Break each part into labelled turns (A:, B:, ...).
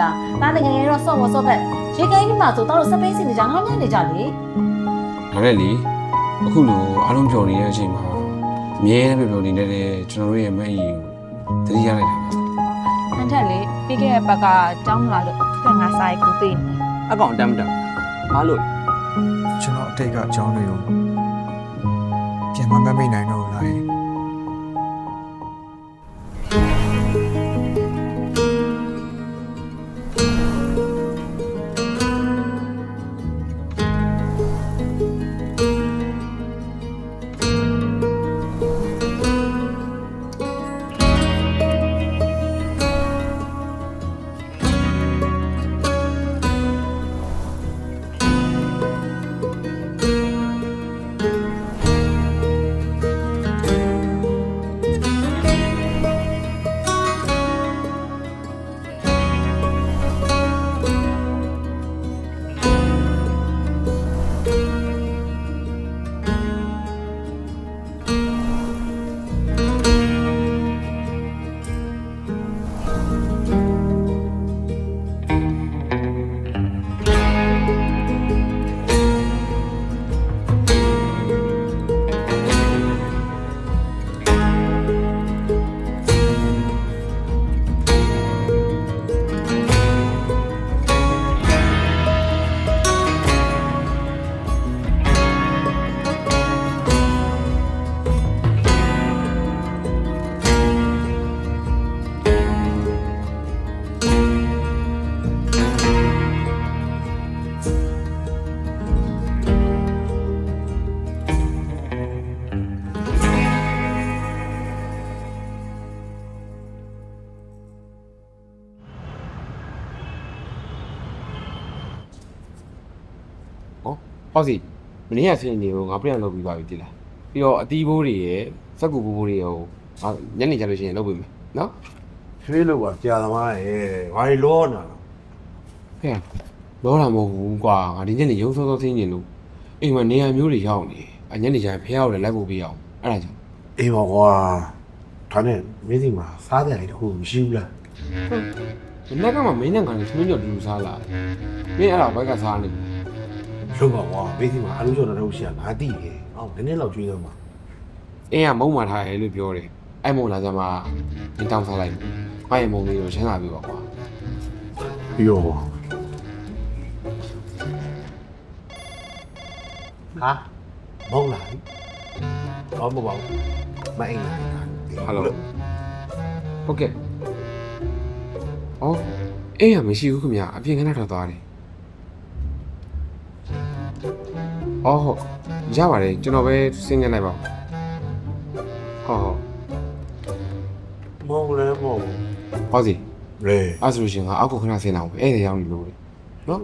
A: ရဲ့မမိလားဒါနဲ့ငယ်ငယ်တော့ဆော့ဝဆော့ဖက်ရေကိုင်းပြီးမှဆိုတော့စပိန်စီနေကြငေါညံ့နေကြလေ
B: ဒါနဲ့လေအခုလိုအားလုံးပြောနေတဲ့အချိန်မှာအမြဲတမ်းပြောနေနေတဲ့ကျွန်တော်တို့ရဲ့မက်အီကိုသတိရလိုက်တာဗျ
C: ဟန်ထက်လေပြီးခဲ့တဲ့ဘက်ကတောင်းလာလို့သူကငါစာရေးကူပေးနေ
D: အကောင်တမ်းမတမ်းဘာလို့လဲ
E: ကျွန်တော်အတိတ်ကအကြောင်းတွေကိုပြန်မမတ်မိနိုင်တော့ဘူးလား ယင်
B: ဟောဟောစီမနေ့ကဆင်းနေကိုငါပြန်လုပ်ပြီးသွားပြီတိလားပြီးတော့အသီးဘိုးတွေရဲ့စက်ကူဘိုးဘိုးတွေရောငါညနေကျလို့ရှိရင်လုပ်ပေးမယ်နော်
F: ရွှေလို့ပါကြာသမားရဲ့ဘာလို့လောနာလဲ
B: ဟဲ့လောတာမဟုတ်ဘူးကွာငါဒီညနေရုံစောစောဆင်းနေလို့အိမ်မှာနေရာမျိုးတွေရောက်နေအညနေကျရင်ဖះရောက်လည်းလိုက်ဖို့ပြရအောင်အဲ့ဒါကြောင့်
F: အေးပါကွာဒါနဲ့မင်းစီမှာစားတယ်လေတခုမရှိဘူးလား
B: မနေ့ကမှမင်းနဲ့ကနေသမင်းကျော်တူတူစားလာမင်းအဲ့ဒါဘက်ကစားနေပြီ
F: လို့ပါကွာမင်းစီမှာအလုပ်ကြော်တော့ရှာငါတိတယ်ဟောနည်းနည်းလောက်ကျွေးတော့မှာ
B: အင်းကမုံမာထားတယ်လို့ပြောတယ်အဲ့မုံလာကြမှာမင်းတောင်းစားလိုက်မယ်ငါရဲ့မုံလေးကိုချမ်းသာပြီပါကွာ
F: ပြီးတော့ဟာမဟုတ်လားတော့မပေါ့မအိမ်လာ
B: ဟယ်လိုဟုတ်ကဲ့အော်အေးရမရှိဘူးခင်ဗျအပြင်ခဏထွက်သွားတယ် အော်ဟုတ်ရပါတယ်ကျွန်တော်ပဲဆင်းခဲ့လိုက်ပါဦးဟုတ်ဟုတ်
F: မဟုတ်လဲမဟုတ်
B: ဟောစီ
F: လေ
B: အဲ့ဆိုလို့ရှိရင်ငါအောက်ကိုခဏဆင်းအောင်ပဲအဲ့ဒါရောက်နေလို့လေနော်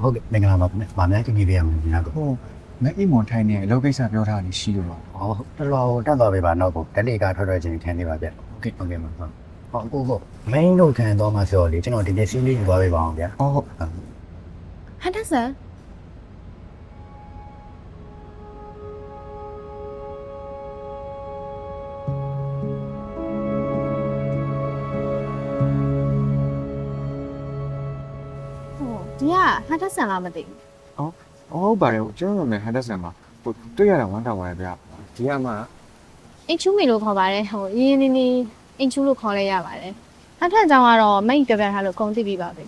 G: ဟုတ်ကဲ့မင်္ဂလာပါခင်ဗျ။ဗာများကြည့်ပြရမယ်ညာတော့
E: ဟို မက်အိမ်မွန်ထိုင်နေအလုပ်ကိစ္စပြောထားနေရှိလို့ပါ။
G: ဟောတော်တော်တက်သွားပြီပါနောက်ကိုဓလေကထွက်ထွက်ချင်းထင်းနေပါဗျ။ဟုတ်ကဲ့ဟုတ်ကဲ့ပါဟုတ်။ဟောကိုကို main လို့ခံတော့မှဆိုတော့လေကျွန်တော်ဒီနေ့စီးလေးယူသွားပေးပါအောင်ဗျာ
E: ဟုတ်ဟုတ်
C: ဟန်ထက်ဆန်ဟိုဒီကဟန်ထက်ဆန်လားမသိဘူး
E: ဟုတ်ပါတယ်ကျွန်တော်လည်းဟန်ဒက်ဆန်ပါဟိုတွေ့ရတာဝမ်းတောက်ပါရဲ့ဗျဒီကမှ
C: အင်ချူမီလို့ခေါ်ပါတယ်ဟိုရင်းရင်းနေနေအင်ချူလို့ခေါ်လဲရပါတယ်ဟန်ထက်အကြောင်းကတော့မိတ်ပြောပြထားလို့ကုန်သိပြီပါပဲ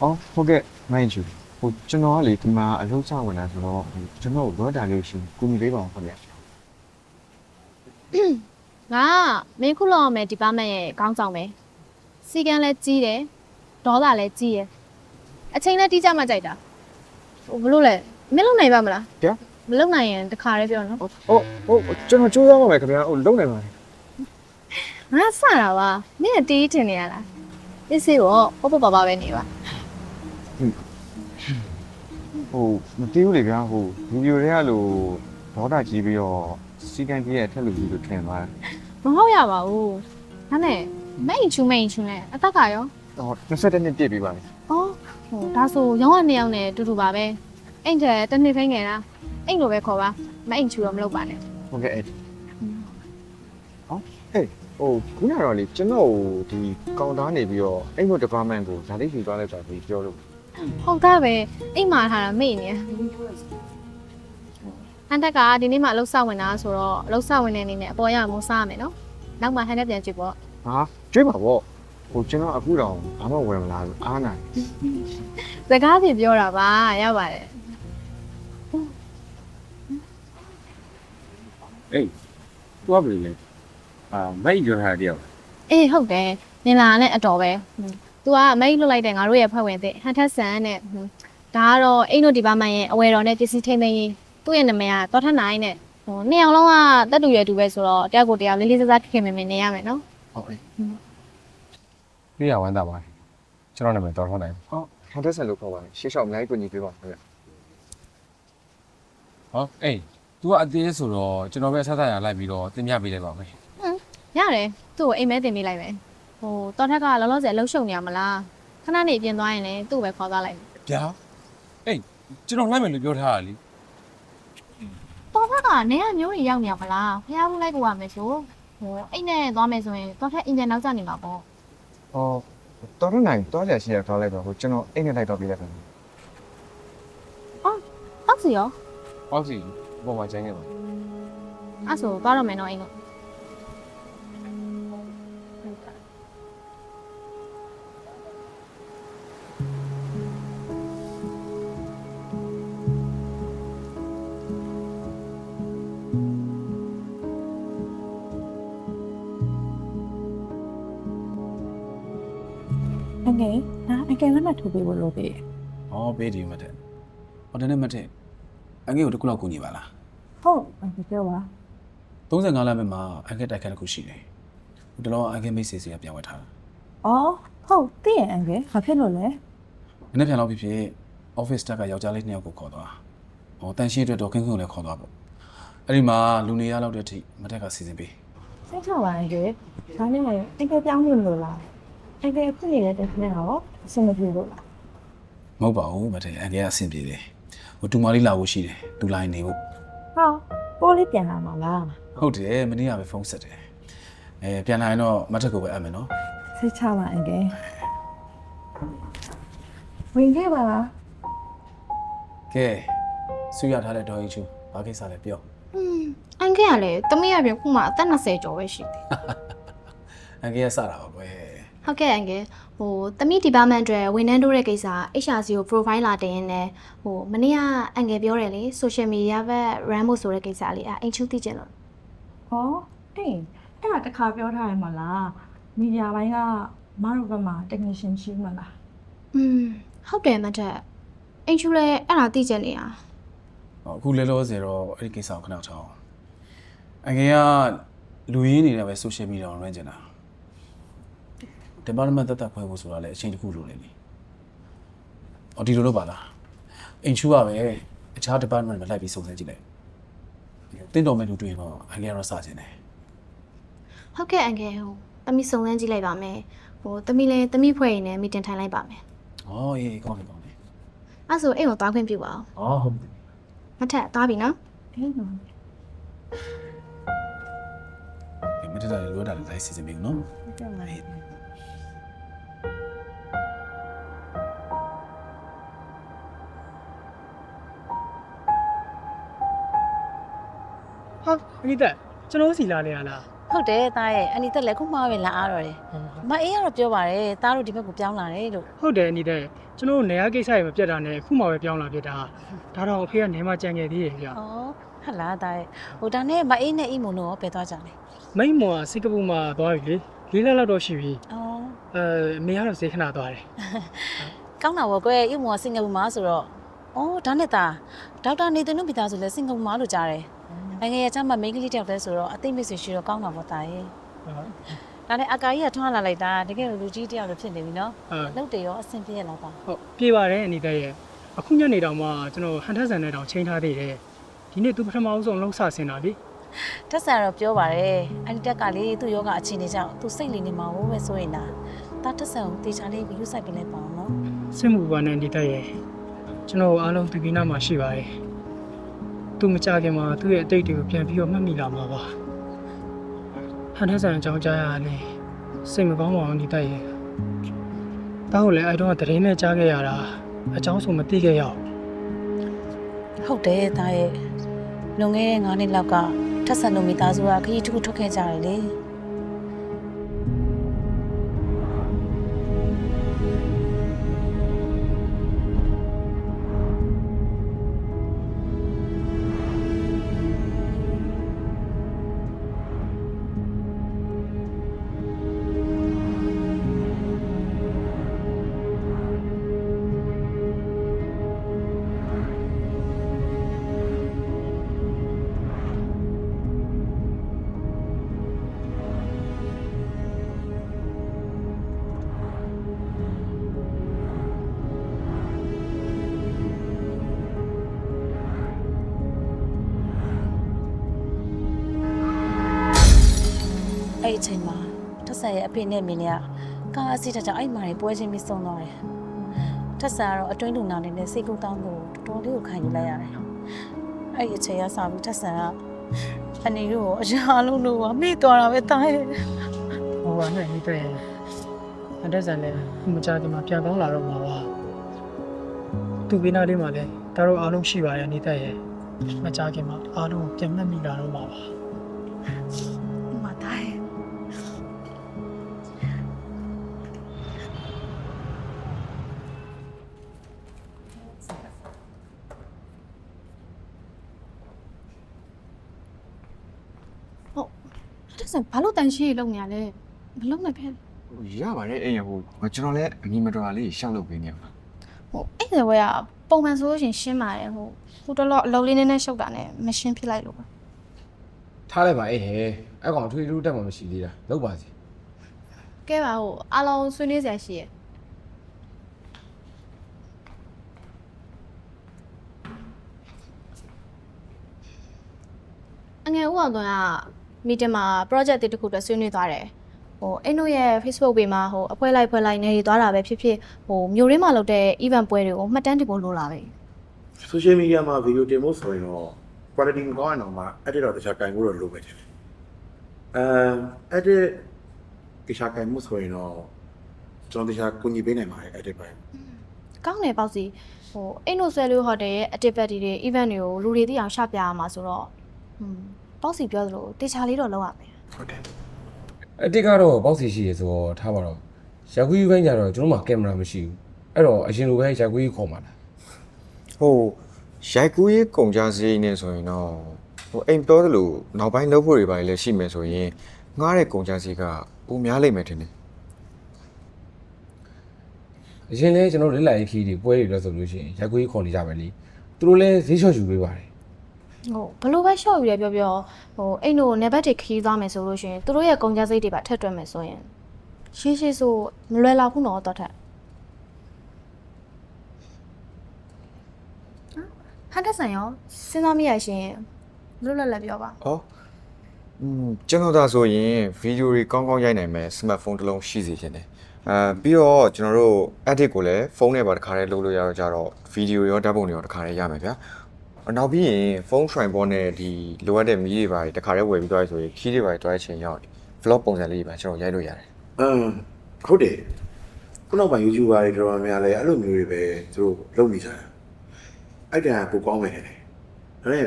E: အော်ဟုတ်ကဲ့မိုင်းချူဟိုကျွန်တော်ကလေဒီမှာအလုပ်စဝင်လာဆိုတော့ဟိုကျွန်တော်ဘောတာလေးရှင်ကူညီပေးပါအောင်ခင်ဗျ
C: ငါကမင်းခုလောက်အောင်မယ်ဒီပါမန်ရဲ့ခေါင်းဆောင်ပဲစီကံလည်းကြီးတယ်ဒေါသလည်းကြီးတယ်အချိန်လည်းတီးကြမှကြိုက်တာ ဟိုဘလို့လဲမင်းလုံနိုင်ပါမလားမလုံနိုင်ရင်တခါလေးပြောနော်
E: ဟုတ်ဟုတ်ကျွန်တော်စူးစမ်းပါမယ်ခင်ဗျာဟိုလုံနိုင်ပါတယ်
C: ငါစတာပါမင်းကတီးထင်နေရလားအစ်စေတော့ပေါ့ပေါ့ပါပါပဲနေပါ
E: ဟိုမသိဘူးလေဗျာဟိုဗီဒီယိုတွေကလို့ဒေါတာကြီးပြီးတော့စီကန်ကြီးရဲ့ထက်လူကြီးလို့ထင်သွားတယ်
C: မဟုတ်ရပါဘူးဒါနဲ့မိတ်ချူမိတ်ချူနဲ့အသက်ကရော
E: ဟို20တက်နှစ်ပြည့်ပြီးပါပြီ
C: ဩ ဟိုဒါဆိုရောင်းရနှစ်ယောက်နဲ့တူတူပါပဲအိမ်ထဲတစ်နှစ်ဖိငယ်လားအိမ်လိုပဲခေါ်ပါမအိမ်ချူတော့မလုပ်ပါနဲ့
E: ဟုတ်ကဲ့အဲ့ဒီဟောဟေးဟိုခုနကတော့လေကျွန်တော်ဒီကောင်သားနေပြီးတော့အိမ်မ department ကိုဇာတိဖြူသွားလိုက်တာပြီးပြောလို့
C: ဟုတ်သားပဲအိမ်မှာထားတာမေ့နေရဟန်တက်ကဒီနေ့မှအလုပ်ဆောက်ဝင်တာဆိုတော့အလုပ်ဆောက်ဝင်တဲ့အနေနဲ့အပေါ်ရမိုးစားရမယ်နော်နောက်မှဟန်တက်ပြန်ကြည့်ပေါ့
E: ဟာကြွေးပါဗော ဟိုကျွန်တော်အခုတော့ဘာမှဝယ်မလာဘူးအားနိုင်
C: စကားဖြေပြောတာပါရပါတယ်
H: အေးသူကဘယ်လိုလဲအာမိုက်ပြောထားတဲ့တယောက်
C: အေးဟုတ်တယ်နင်လာနဲ့အတော်ပဲ။ तू ကအမိတ်လွတ်လိုက်တယ်ငါတို့ရဲ့ဖွဲ့ဝင်တဲ့ဟန်ထက်ဆန်နဲ့ဟွန်းဒါကတော့အိမ်တို့ဒီပါမန်ရဲ့အဝယ်တော်နဲ့ပစ္စည်းထိန်းသိမ်းရေးသူ့ရဲ့နာမည်ကတော့ထက်နိုင်နဲ့ဟိုနှစ်ယောက်လုံးကတက်တူရွယ်တူပဲဆိုတော့တယောက်ကိုတယောက်လေးလေးစားစားခင်ခင်မင်မင်နေရမယ်နော်
E: ဟုတ်ကဲ့
B: ပြရဝမ်းသာပါတယ်ကျွန်တော်နာမည်တော်ထွန်းနိုင်
E: ဟောဟန်တက်ဆန်လို့ခေါ်ပါမယ်ရှေ့လျှောက်အများကြီးပြင်ပေးပါခင်ဗျ
B: ဟောအေး तू ကအသေးဆိုတော့ကျွန်တော်ပဲဆက်ဆက်ရလိုက်ပြီးတော့တင်ပြပေးလိုက်ပါမယ်။
C: ရတယ်သူ့ကိုအိမ်မဲတင်ပေးလိုက်မယ်။ဟိုတော်ထက်ကလောလောဆယ်အလုပ်ရှုံနေရမလား။ခဏနေပြင်သွားရင်လည်းသူ့ကိုပဲခေါ်သွားလိုက်မယ်
B: ဗျာအေးကျွန်တော်လိုက်မယ်လို့ပြောထားတာလी။
C: တော်ထက်ကနေရမျိုးကြီးရောက်နေရမလား။ဖះဘူးလိုက်ကိုရမယ်ဆို။ဟိုအိမ်နဲ့သွားမယ်ဆိုရင်တော်ထက်အင်ဂျင်နောက်ကျနေမှာပေါ့
E: ဟောတော်တော်နိုင်တော်ကြရှိရထားလိုက်တော့ဟိုကျွန်တော်အိမ်နဲ့လိုက်တော့ပြလိုက်ပါမယ်။
C: ဟုတ်စီရော
B: ပေါ့စီဘောမှာကျန်းခဲ့ပါ
C: အဲ့ဆိုသွားတော့မယ်နော်အိမ်က
I: အကယ်လက်မှတ်ထိုးပေးဖို့လိုသေးတယ်။
J: ဩပေးတယ်မတဲ့။ဟောတနေ့မတဲ့အငယ်ကိုတစ်ခုလောက်ကူညီပါလား
I: ဟုတ်အဲ့ပြောပါ။
J: 35လမ်းဘက်မှာအငယ်တိုက်ခန်းတစ်ခုရှိတယ်။ဟိုတလောအငယ်မိတ်ဆွေစီကပြန်ဝတ်ထားတာ
I: အော်ဟုတ်သိရင်အငယ်ဘာဖြစ်လို့လဲ။
J: နည်းနည်းပြန်လောက်ဖြစ်ဖြစ် office staff ကယောက်ျားလေးနှစ်ယောက်ကိုခေါ်သွား။ဟောတန်ရှင်းအတွက်တော့ခင်းခင်းကိုလည်းခေါ်သွားပေါ့။အဲ့ဒီမှာလူနေရလောက်တဲ့အထိမတက်ကစီစဉ်ပေး
I: စိတ်ချပါအငယ်ဒါနဲ့အငယ်ပြောင်းလို့လို့ လားအငယ်အခုနေတဲ့တက်နဲ့တော့အဆင်မပြေလို့လား။
J: မဟုတ်ပါဘူးမတဲ့အငယ်ကအဆင်ပြေတယ်။ဟိုတူမလေးလာဖို့ရှိတယ်။တူလိုက်နေဖို့
I: ဟာပိုးလေးပြန်လာမှာလား
J: ဟုတ်တယ်မနေ့ကပဲဖုန်းဆက်တယ်။အဲပြန်လာရင်တော့မတက်ကိုပဲအပ်မယ်နော်
I: စိတ်ချပါအငယ်ဝင်ခဲ့ပါလား။
J: ကဲဆူရထားတဲ့ဒေါ်ကြီးချူဘာကိစ္စလဲပြော
C: อืมအန်ကရလေတမီးရပြင်ခုမှအသက်20ကျော်ပဲရှိတယ်။
J: အငယ်ကစတာပါကွယ်
C: ဟုတ်ကဲ့အန်ကယ်ဟိုတမီး department အတွက်ဝန်ထမ်းတို့တဲ့ကိစ္စ HRC ကို profile လာတင်ရင်းနဲ့ဟိုမနေ့ကအန်ကယ်ပြောတယ်လေ social media ဘက် run ဖို့ဆိုတဲ့ကိစ္စလေးအအိမ်ချူသိကျင်လို့
I: ဟောအေးအဲ့ဒါတခါပြောထားရမှာလားမီဒီယာပိုင်းကမတို့ဘက်မှာ technician ရှိမှာလား
C: อืมဟုတ်တယ်မတ်တက်အိမ်ချူလဲအဲ့ဒါသိကျင်နေတာ။
J: ဟောအခုလဲလို့ဆိုတော့အဲ့ဒီကိစ္စကိုခဏထားအောင်။အငယ်ကလူရင်းနေတယ်ပဲ social media ကို run ကျင်တာ။ department တက်တက်ဖွဲ့ဖို့ဆိုတာလည်းအချိန်တစ်ခုလိုနေလေ။အော်ဒီလိုတော့ပါလား။အင်ချူကပဲအခြား department မှာလိုက်ပြီးစုံစမ်းကြည့်လိုက်။တင်းတော်မဲ့လူတွေ့ရင်တော့အငယ်ကတော့စကျင်တယ်
C: ဟုတ်ကဲ့အန်ကယ်ဟိုတမီးစုံစမ်းကြည့်လိုက်ပါမယ်ဟိုတမီးလဲတမီးဖွဲ့ရင်လည်း meeting ထိုင်လိုက်ပါမယ်။
J: အော်အေးကောင်းတယ်ကောင်းတယ်
C: အဲ့ဆိုအိမ်ကိုသွားခွင့်ပြုပါအောင်။
J: အော်ဟုတ်ပြီ
C: မထက်သွားပြီနော်
I: အေးနော်။
J: ဒီမတက်တာလည်းလိုတာလည်းလိုက်စီစဉ်ပြီနော်
I: ဟုတ်ကဲ့ပါ။
K: ဟာအနိတက်ကျွန်တော်စီလာနေရလား
A: ဟုတ်တယ်သားရဲ့အနီတက်လည်းခုမှပဲလာအားတော့တယ်မအေးကတော့ပြောပါတယ်သားတို့ဒီဘက်ကိုပြောင်းလာတယ်လို့
K: ဟုတ်တယ်အနိတက်ကျွန်တော်နေရာကိစ္စရေမပြတ်တာနဲ့ခုမှပဲပြောင်းလာပြတာဒါတော့အဖေကနေမှကြံခဲ့သေးရဲ့ဗျ
A: ဩဟုတ်လားသားရဲ့ဟိုဒါနဲ့မအေးနဲ့အိမ်မုံတို့ရောပဲသွားကြတယ်
K: မိတ်မော်ကစင်ကာပူမှာသွားပြီလေလေးလက်လောက်တော့ရှိပြီ
A: ဩ
K: အဲအမေကတော့ဈေးခဏသွားတယ်
A: ကောင်းတာပေါ့ကွယ်အိမ်မုံကစင်ကာပူမှာဆိုတော့ဩဒါနဲ့သားဒေါက်တာနေသူတို့မိသားစုလည်းစင်ကာပူမှာလို့ကြားတယ် အငယ်ရချမ်းမမိန်းကလေးတယောက်တည်းဆိုတော့အသိမိတ်ဆွေရှိတော့ကောင်းတာပေါ့သားရဲ့ဒါနဲ့အကာကြီးကထွားလာလိုက်တာတကယ်လူကြီးတယောက်လိုဖြစ်နေပြီနော်
K: ဟုတ်
A: လုပ်တယ်ရောအဆင်ပြေရလားသား
K: ဟုတ်ပြေးပါတယ်အနိတက်ရဲ့အခုညနေတောင်မှကျွန်တော်ဟန်ထက်ဆန်နဲ့တောင်ချိန်ထားသေးတယ်ဒီနေ့သူပထမဦးဆုံးလှုပ်ဆဆင်တာလေ
A: တက်ဆန်တော့ပြောပါတယ်အန်တီတက်ကလေသူ့ယောဂအခြေအနေကြောင့်သူစိတ်လေးနေမှာဟုတ်ပဲဆိုရင်လားဒါတက်ဆန်ကိုတေချာလေးယူဆိုင်ပေးလိုက်ပါအောင်နော်
K: စစ်မှုပါနဲ့အနိတက်ရဲ့ကျွန်တော်အားလုံးသူကိနာမှာရှိပါတယ် သူမကြခင်မှာသူ့ရဲ့အတိတ်တွေကိုပြန်ပြီးတော့မှတ်မိလာမှာပါဟန်ထက်ဆန်အကြောင်းကြားရတယ်စိတ်မကောင်းပါဘူးနေတိုက်ရဲ့တောက်လည်းအဲ့တော့တရင်နဲ့ကြားခဲ့ရတာအကြောင်းဆိုမသိခဲ့ရအောင်
A: ဟုတ်တယ်တာရဲ့လွန်ခဲ့တဲ့9နှစ်လောက်ကထက်ဆန်တို့မိသားစုကခရီးတစ်ခုထွက်ခဲ့ကြတယ်လေ အဲ့ဒီအချိန်မှာထက်ဆန်ရဲ့အဖေနဲ့မိနဲ့ကကားအစီးတကြောင်အဲ့မာတွေပွဲချင်းပြီးဆုံးသွားတယ်။ထက်ဆန်ကတော့အတွင်းလူနာနေနဲ့စိတ်ကူးတောင်းကိုတော်တော်လေးကိုခံယူလိုက်ရတယ်။အဲ့ဒီအချိန်ကစပြီးထက်ဆန်ကအနေတို့ကိုအရာလုံးလို့ကမေ့သွားတာပဲတာရဲ့
K: ဟိုပါနဲ့နေတိုက်ရဲ့ဟန်ထက်ဆန်လည်းမကြခင်မှာပြန်ကောင်းလာတော့မှာပါသူကိနာလေးမှာလည်းဒါတော့အားလုံးရှိပါတယ်နေတိုက်ရဲ့မကြခင်မှာအားလုံးပြန်မှတ်မိလာတော့မှာပါ
C: အဲ့ဒါဆိုဘာလို့တန်ရှင်းရေလုံနေရလဲမလုံနဲ့ဖဲ
E: ဟိုရပါတယ်အိမ်ရဟိုကျွန်တော်လည်းအမီမတော်တာလေးရှောက်လုပ်ပေးနေပါ
C: ဟိုအဲ့ဒါဝဲကပုံမှန်ဆိုလို့ရှရင်ရှင်းပါတယ်ဟိုဟိုတော့တော့အလုံးလေးနည်းနည်းရှုပ်တာနဲ့မရှင်းဖြစ်လိုက်လို့ပါ
B: ထားလိုက်ပါအေးဟဲအဲ့ကောင်ထွေးထူးတက်မှမရှိသေးတာလောက်ပါစီ
C: ကဲပါဟိုအားလုံးဆွေးနွေးစရာရှိရဲ့အငယ်ဦးအောင်သွန်းက မီတင်မှာ project တစ်ခုအတွက်ဆွေးနွေးသွားတယ်ဟိုအဲ့တို့ရဲ့ Facebook page မှာဟိုအဖွဲလိုက်ဖွဲလိုက်နေသွားတာပဲဖြစ်ဖြစ်ဟိုမျိုးရင်းမှာလုပ်တဲ့ event ပွဲတွေကိုမှတ်တမ်းတင်ဖို့လိုလာပဲ
F: social media မှာ video တင်ဖို့ဆိုရင်တော့ quality ကောင်းအောင်တော့မှ edit တော့တခြားကင်ဖို့တော့လိုပဲတယ်။အဲ edit တခြားကင်မှုဆိုရင်တော့ကျွန်တော်တခြားကူညီပေးနိုင်ပါတယ် edit ပိုင်း
C: ကောင်းတယ်ပေါ့စီဟိုအိမ်တို့ဆွဲလို့ဟိုတယ်ရဲ့ activity တွေ event တွေကိုလူတွေသိအောင်ရှပြရမှာဆိုတော့ဟွန်း ပေါ့စီပြောသလိုတေချာလေးတော့လုပ်ရမယ်
F: ဟုတ်တယ်
B: အတစ်ကတော့ပေါက်စီရှိရဆိုတော့ထားပါတော့ရက်ကူးယူခိုင်းကြတော့ကျွန်တော်မှကင်မရာမရှိဘူးအဲ့တော့အရင်လိုပဲရက်ကူးယူခေါ်มาလား
E: ဟိုရိုက်ကူးရေးကုန်ကြစရိတ်နဲ့ဆိုရင်တော့ဟိုအိမ်ပြောသလိုနောက်ပိုင်းလုပ်ဖို့တွေပါလေရှိမယ်ဆိုရင်ငားတဲ့ကုန်ကြစရိတ်ကပိုများလိမ့်မယ်ထင်တယ်
B: အရင်လဲကျွန်တော်လက်လိုက်ခီးတွေပွဲတွေလို့ဆိုလို့ရှိရင်ရက်ကူးယူခေါ်နေကြပဲလေသူတို့လဲဈေးလျှော့ယူပေးပါတယ်
C: ဟိုဘလို့ပဲရှော့ယူရပြောပြောဟိုအိမ်တို့နေဘက်တွေခီးသွားမယ်ဆိုလို့ရှိရင်သူတို့ရဲ့ကုန်ကြစိတ်တွေပါထက်တွက်မယ်ဆိုရင်ရှေးရှေးဆိုမလွယ်လောက်ဘူးတော့တော့ထက်ဟန်တက်ဆန်ရောစဉ်းစားမိရရှင်လွတ်လပ်လပ်ပြောပါ။
E: အော်อืมကျွန်တော်ဒါဆိုရင်ဗီဒီယိုတွေကောင်းကောင်းရိုက်နိုင်မယ်စမတ်ဖုန်းတစ်လုံးရှိစေချင်တယ်။အဲပြီးတော့ကျွန်တော်တို့ edit ကိုလည်းဖုန်းနဲ့ပါတစ်ခါတည်းလုပ်လို့ရတော့ကြတော့ဗီဒီယိုရောဓာတ်ပုံတွေရောတစ်ခါတည်းရမယ်ဗျာ။ နောက်ပြီးရင်ဖုန်း tripod နဲ့ဒီလိုအပ်တဲ့မီးတွေပါတစ်ခါတည်းဝယ်ပြီးသွားရဆိုရင် key တွေပါတွားချင်ရောက် vlog ပုံစံလေးတွေပါကျွန်တော်ရိုက်လို့ရတယ်။
F: အမ်ဟုတ်တယ်။ခုနောက်ပိုင်း YouTuber တွေတော်တော်များများလဲအဲ့လိုမျိုးတွေပဲသူတို့လုပ်နေကြတာ။အဲ့ဒါကပိုကောင်းမယ်တဲ့။ဒါနဲ့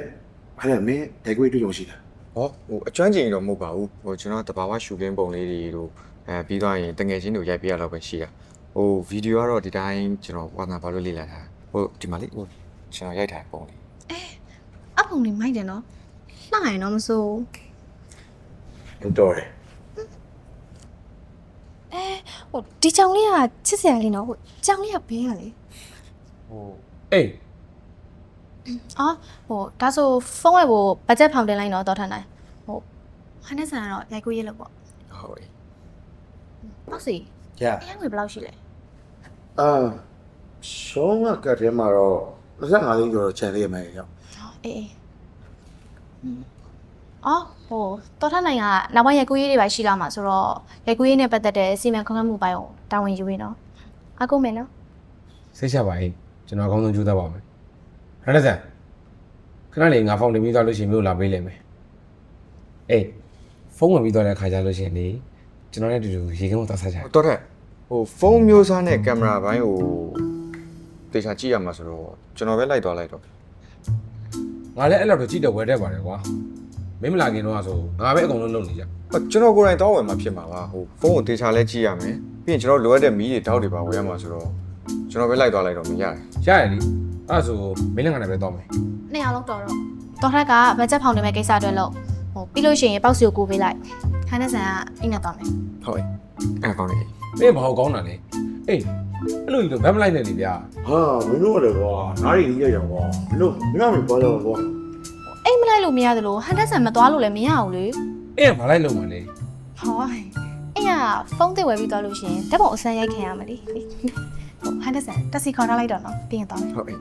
F: ဘာလဲမင်းရိုက်ကွေးတွေ့ကြုံရှိလား။
E: ဟောဟိုအကျွမ်းကျင်တော့မဟုတ်ပါဘူး။ဟိုကျွန်တော်တဘာဝရှူကင်းပုံလေးတွေတို့အဲပြီးသွားရင်တငယ်ချင်းတို့ရိုက်ပြရတော့ပဲရှိတာ။ဟိုဗီဒီယိုကတော့ဒီတိုင်းကျွန်တော်ဝါသနာပါလို့လေ့လာတာ။ဟိုဒီမှာလေးဟိုကျွန်တော်ရိုက်ထားတဲ့ပုံလေး
C: အပုံလေးမိုက်တယ်နော်လှရင်တော့မစိုး။
F: ဟုတ်တော်တယ်
C: အဲဟိုဒီကြောင်လေးကချစ်စရာလေးနော်ဟိုကြောင်လေးကဘင်းရလေ
E: ဟို
B: အေး
C: အော်ဟိုဒါဆိုဖုန်းဝယ်ဖို့ဘတ်ဂျက်ဖောင်တင်လိုက်တော့တော်ထန်နိုင်ဟိုဟန်နဲ့ဆန်ကတော့ရိုက်ကူးရေးလို့ပေါ့
E: ဟုတ်ပြီ
C: ပေါ့စီ။
F: ကြာ
C: အရင်ငွေဘယ်လောက်ရှိလဲ။
F: အာရှုံးကကတ်ထဲမှာတော့ 25သိန်းကျော်တော့ခြံလေးရမယ်ရောက်
C: ဟောအေးအေးဟွန်းအော်ဟိုတော်ထန်နိုင်ကနောက်ပိုင်းရိုက်ကူးရေးတွေပါရှိလာမှာဆိုတော့ရိုက်ကူးရေးနဲ့ပတ်သက်တဲ့စီမံခန့်ခွဲမှုပိုင်းကိုတာဝန်ယူရင်းနော်အကုန်မယ်နော်
B: စိတ်ချပါအေးကျွန်တော်အကောင်းဆုံးကြိုးစားပါမယ်ရတဲ့ဆန်ခဏလေးငါဖုန်းတင်ပြီးသွားလို့ရှိရင်မြို့လာပေးလိမ့်မယ်အေးဖုန်းဝင်ပြီးသွားတဲ့ခါကျလို့ရှိရင်လေကျွန်တော်နဲ့အတူတူရေကင်းကိုသွားစားကြတယ်
E: တော်တဲ့ဟိုဖုန်းမျိုးစားနဲ့ကင်မရာဘိုင်းကို တေချာကြည့်ရမှာဆိုတော့ကျွန်တော်ပဲလိုက်သွားလိုက်တော့
B: ငါလည်းအဲ့လောက်တော့ကြည့်တော့ဝယ်တတ်ပါတယ်ကွာမင်းမလာခင်တော့ဆိုငါပဲအကုန်လုံးလုပ်နေကြ
E: ဟိုကျွန်တော်ကိုယ်တိုင်တောင်းဝင်မှာဖြစ်မှာပါဟိုဖုန်းကိုတေချာလဲကြည့်ရမယ်ပြီးရင်ကျွန်တော်လိုအပ်တဲ့မီးတွေတောက်တွေပါဝယ်ရမှာဆိုတော့ကျွန်တော်ပဲလိုက်သွားလိုက်တော့မရတယ်
B: ရရလीအဲ့ဒါဆိုမင်းလည်းငါနဲ့ပဲတော့မယ်
C: နှစ်ယောက်လောက်တော်တော့တော်ထက်ကဘတ်ဂျက်ဖောင်နေမဲ့ကိစ္စအတွက်လို့ဟိုပြီးလို့ရှိရင်ပေါက်စီကိုကိုပေးလိုက်ခန်းတဲ့ဆန်ကအိမ်နဲ့သွားမယ်
E: ဟုတ်အဲ့ကောင်းနေ
B: မင်းဘာဟုတ်ကောင်းတာလဲအေး အဲ့လိုကြီးတော့ဗတ်မလိုက်နဲ့လေဗျာ
F: ဟာမင်းတို့ကလည်းကွာနားရည်ကြီးရအောင်ကွာမင်းတို့မင်းကမပေါ်တော့ကွာ
C: အိမ်မလိုက်လို့မရသလိုဟန်တဲ့ဆန်မသွားလို့လည်းမရဘူးလေ
B: အေးကဘာလိုက်လို့မလဲ
C: ဟောအိမ်ကဖုန်းတစ်ဝယ်ပြီးသွားလို့ရှိရင်ဓာတ်ပုံအစမ်းရိုက်ခံရမှာလေဟိုဟန်တဲ့ဆန်တက်စီခေါ်ထားလိုက်တော့နော်ပြီးရင်သွားမယ်
E: ဟုတ်အဲ့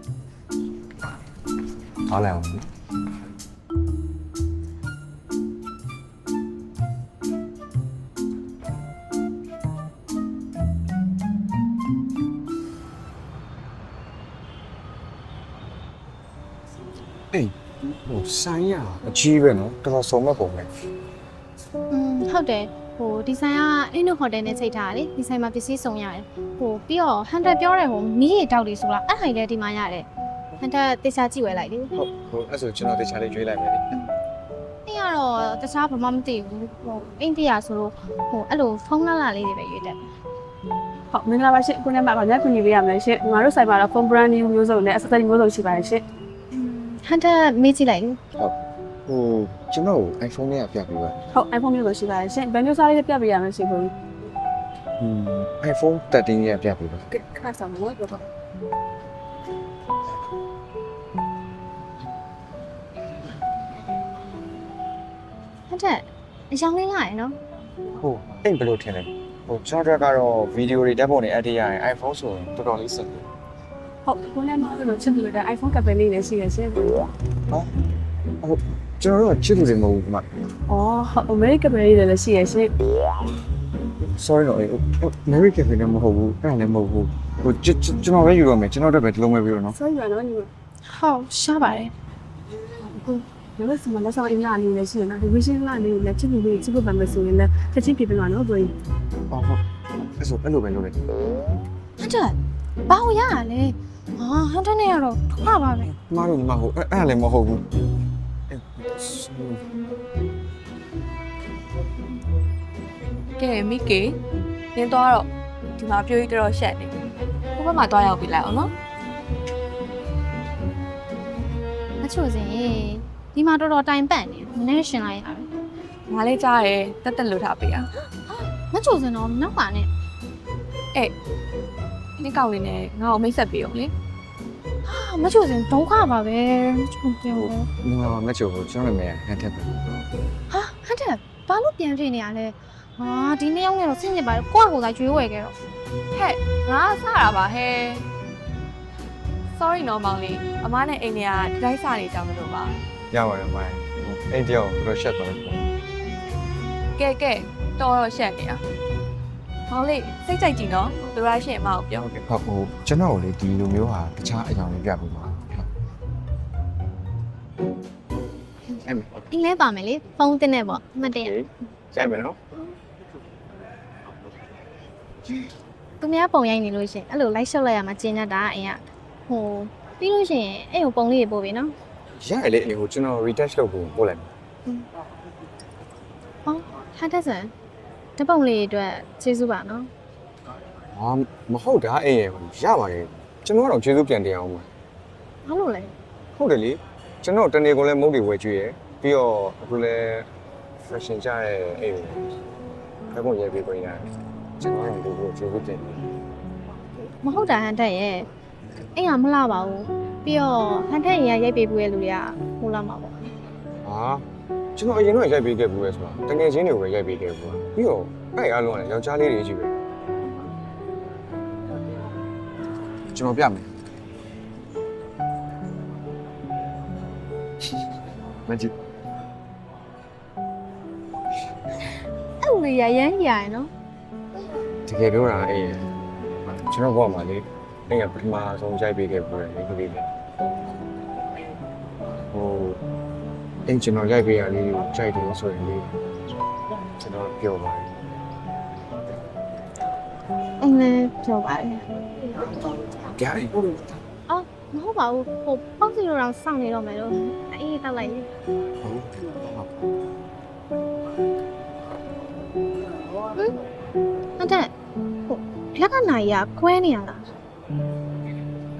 E: အားလိုက်အောင် အေးဟိုဆိုင်ရအကြီးပဲနော်တော်တော်ဆုံးမဲ့ပုံပဲ
C: อืมဟုတ်တယ်ဟိုဒီဇိုင်းကအင်းတို့ဟိုတယ်နဲ့ချိန်ထားတာလေဒီဇိုင်းမှာပစ္စည်းစုံရတယ်ဟိုပြီးတော့ဟန်တက်ပြောတယ်ဟိုမီးရီတောက်တွေဆိုလားအဲ့ဟိုင်လည်းဒီမှာရတယ်ဟန်တက်တေချာကြည့်ဝဲလိုက်လေ
E: ဟုတ်ဟိုအဲ့ဆိုကျွန်တော်တေချာလေးရွေးလိုက်မယ်လေ။
C: အဲ့ကတော့တခြားဘာမှမသိဘူး။ဟိုအိန္ဒိယဆိုလို့ဟိုအဲ့လိုဖုန်းလာလာလေးတွေပဲရွေးတတ်တယ်
I: ဟုတ်မင်္ဂလာပါရှင်ခုနကမှဗာညာကူညီပေးရမယ်ရှင်ငါတို့ဆိုင်မှာတော့ phone brand new မျိုးစုံနဲ့ accessory မျိုးစုံရှိပါတယ်ရှင်။
C: ဟန်တက်မေးကြည့်လိုက်လေ
E: ဟိုကျွန်တော် iPhone နဲ့ပြပေးပါ
I: ဟုတ် iPhone မျိုးစုံရှိပါတယ်ရှင်ဘယ်မျိုးစားလေးပြပေးရမယ်ရှင်ကို
E: อืม iPhone 13ရဲ့ပြပေးပါ
I: ကဲခါဆောင်လို့ပြောပါ။
C: ဟန်တက်အယောင်လေးလာရယ်နော်
E: ဟုတ်အိမ်ဘယ်လိုထင်လဲဟိုကျွန်တော်ကတော့ဗီဒီယိုတွေတက်ပုံတွေ edit ရရင် iPhone ဆိုရင်တော်တော်လေးစက်တယ်
I: ဟုတ်ခုနကမှတော့ချစ်သူတွေ iPhone ကပ်ပဲလေးနဲ့ရှိရရှင်
E: ဟုတ်ကျွန်တော်တို့ကချစ်သူတွေမဟုတ်ဘူးဒီမှာ
I: အော်ဟုတ် American ပဲလေးလည်းရှိရရှင်
E: sorry တော့ဟို American ပဲမဟုတ်ဘူးအဲ့ဒါလည်းမဟုတ်ဘူးဟိုကျွန်တော်ပဲယူရမယ်ကျွန်တော်တို့ပဲဒီလိုပဲပြီးတော့နော်
I: sorry ပါနော်ညီမ။
C: ဟုတ်ရှားပါတယ်
I: ဒီလိုစမလက်ဆောင်အင်္ဂါလေးလည်းရှိရနော်ဒီ vision လာလေးလည်းချစ်သူတွေချစ်ဖို့ပါမယ်ဆိုရင်လည်းချက်ချင်းပြပေးပါနော်ဘယ်
E: ဟုတ်ဟုတ်အဲ့ဆိုအဲ့လိုပဲလုပ်လိုက်။
C: ဟန်တက်ဘာလို့ရရလဲ။ ဟာဟန်တက်နဲ့ရတော့ထွားပါပဲ
E: မတို့မဟုတ်အဲ့ဒါလည်းမဟုတ်ဘူး
L: ကဲမိကေနင်းသွားတော့ဒီမှာပြိုးကြီးတော်တော်ရှက်နေဟိုဘက်မှာသွားရောက်ပြီလိုက်အောင်နော်။
C: မချို့စင်ဒီမှာတော်တော်တိုင်ပန့်နေမနေ့ရှင်လိုက်ရတယ်
L: ငါလေးကြားရဲတက်တက်လို့ထားပေးရ။
C: မချို့စင်တော့နောက်ပါနဲ့
L: အေး နင်းကောက်လေးနဲ့ငါ့ကိုမိတ်ဆက်ပေးအောင်လေ။
C: ဟာမချို့စင်ဒုက္ခပါပဲ။မချို့ပြော
E: မင်္ဂလာပါမချိုကိုကျွန်တော်လည်းမရဟန်ထက်ပဲ
C: ဟာဟန်တက်ဘာလို့ပြန်ပြေးနေရလဲဟာဒီနေ့ရောက်နေတော့ဆင်းနေပါကိုယ့်ကိုယ်သာကျွေးဝယ်ခဲ့တော့
L: ဟဲ့ငါဆတာပါဟဲ့ sorry နော်မောင်လေးအမားနဲ့အိမ်တွေကဒီတိုင်းစနေကြမလို့ပါ
E: ရပါတယ်မိုင်းအဲ့တယောက်တော့ရှက်သွားတယ်
L: ကဲကဲတော်တော်ရှက်နေတာ မောင်လေးစိတ်ကြိုက်ကြည့်နော်လူရရှင်အမကိုပြော
E: ဟုတ်ကဲ့ဟုတ်ဟိုကျွန်တော်လေဒီလိုမျိုးဟာတခြားအကြောင်းလေးပြပေးပါအဲ့
C: အင်းလဲပါမယ်လေဖုန်းတင်နေပေါ့အမှတ်တရ
E: ဆိုင်မယ်နော်
C: သူများပုံရိုက်နေလို့ရှရင်အဲ့လိုလိုက်ရှော့လိုက်ရမှာကျင်းနေတာအရင်ကဟိုပြီးလို့ရှရင်အဲ့ဟိုပုံလေးတွေပို့ပြီနော်
E: ရရလေအေဟိုကျွန်တော် retouch လုပ်ဖို့ပို့လိုက်မယ်
C: ဟောထားတဲ့ဆန် တပုံလေးတွေအတွက်ကျေးဇူးပါနော်
E: ဟာမဟုတ်တာအေးရပါတယ်ကျွန်တော်ကတော့ကျေးဇူးပြန်တင်အောင်ပါ
C: ဘာလို့လဲ
E: ဟုတ်တယ်လေကျွန်တော်တနေ့ကုန်လဲမုတ်တွေဝယ်ကျွေးရယ်ပြီးတော့အခုလဲ fashion ကြရဲ့အေးဘယ်ပုံရေးပေးခွင့်ရတယ်ကျွန်တော်ကတော့ဒီလိုကျေးဇူးတင်တယ်
C: မဟုတ်တာဟန်တက်ရဲ့အဲ့ကမလှပါဘူးပြီးတော့ဟန်တက်ရင်ကရိုက်ပေးဘူးရဲ့လူတွေကဟိုလာမှာပေါ့
E: ဟာ ကျွန်တော်အရင်တော့ရိုက်ပေးခဲ့ဘူးပဲဆိုတာတကယ်ချင်းတွေကိုပဲရိုက်ပေးခဲ့ဘူးอ่ะပြီးတော့အဲ့အားလုံးကလည်းယောက်ျားလေးတွေကြီးပဲကျွန်တော်ပြမယ်မကြည့်
C: အဲ့လိုရရမ်းရရနော်
E: တကယ်ပြောတာအေးကျွန်တော်ဘောမှာလေအဲ့ကပထမဆုံးရိုက်ပေးခဲ့ပြီးတော့မိန်းကလေးပဲဟို အင်းကျွန်တော်ရိုက်ပေးရလေးကိုကြိုက်တယ်ဆိုရင်လေးကျွန်တော်ပြောပါတယ်
C: အင်းလည်းပြောပါတယ်
E: ကြားပြီ
C: အော်မဟုတ်ပါဘူးဟိုပေါ့စီလိုတော့စောင့်နေတော့မယ်လို့အေးတောက်လိုက်လေ
E: ဟုတ်
C: ဟုတ်တယ်ဟိုလက်ကနိုင်ရခွဲနေရလား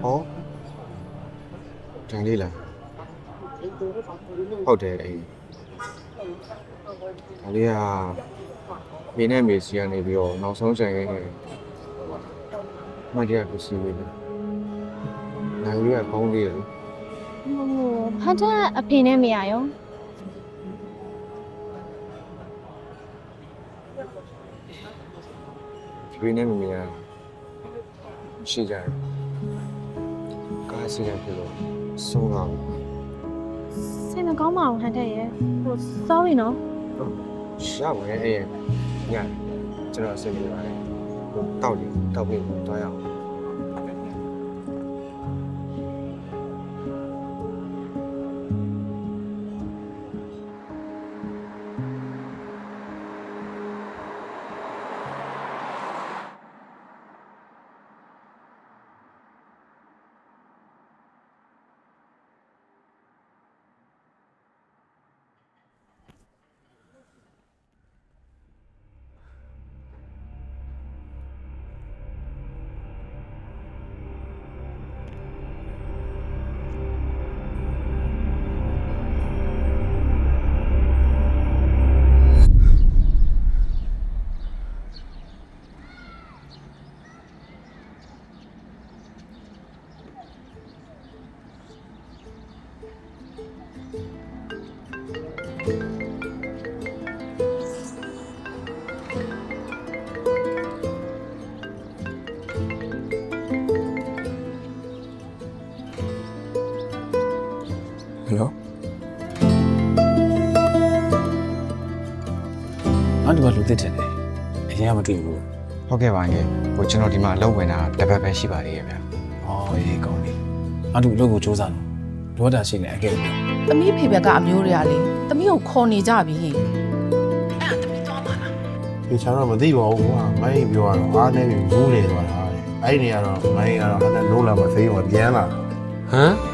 E: ဟောတန်လေးလား ဟုတ်တယ်အေးဒါလေးကမင်းနဲ့မေစီကနေပြီးတော့နောက်ဆုံးချိန်ခဲ့မှတ်ရပစ္စည်းလေးပဲနိုင်ရကောင်းလေးရယ်
C: ဟိုဟန်တာအဖေနဲ့မရရော
E: ဒီနေ့မမရရှိကြတယ်ကားစီရပြလို့ဆုံးတော့
C: စိတ်မကောင်းပါဘူးဟန်တာရဲ့ဟို sorry နော်
E: ရပါတယ်အဲ့ညကျွန်တော်အဆင်ပြေပါတယ်ဟိုတောက်တယ်တောက်ပြီးတော့ရအောင်
J: အဲ့ဒီမှာလူသစ်တယ်လေအရင်ကမတွေ့ဘူး
E: ဟုတ်ကဲ့ပါငယ်ဟိုကျွန်တော်ဒီမှာအလုပ်ဝင်တာတစ်ပတ်ပဲရှိပါသေးရဲ့ဗျာ။
J: အော်ရေးကောင်းပြီ။အဲ့ဒီအလုပ်ကိုစူးစမ်းလို့လောတာရှိနေအကဲပြော။
A: သမီးဖေဘက်ကအမျိုးတွေကလေသမီးကိုခေါ်နေကြပြီ။အဲ့ဒါသမီးသွားမှာလား
F: ဒီချာတော့မသိပါဘူးကွာမိုင်းပြောရတော့အားနေပြီဘူးလေသွားတာအဲ့ဒီနေရာတော့မိုင်းကတော့ဟာလုံးလာမသိဘူးပြန်လာ
B: ဟမ်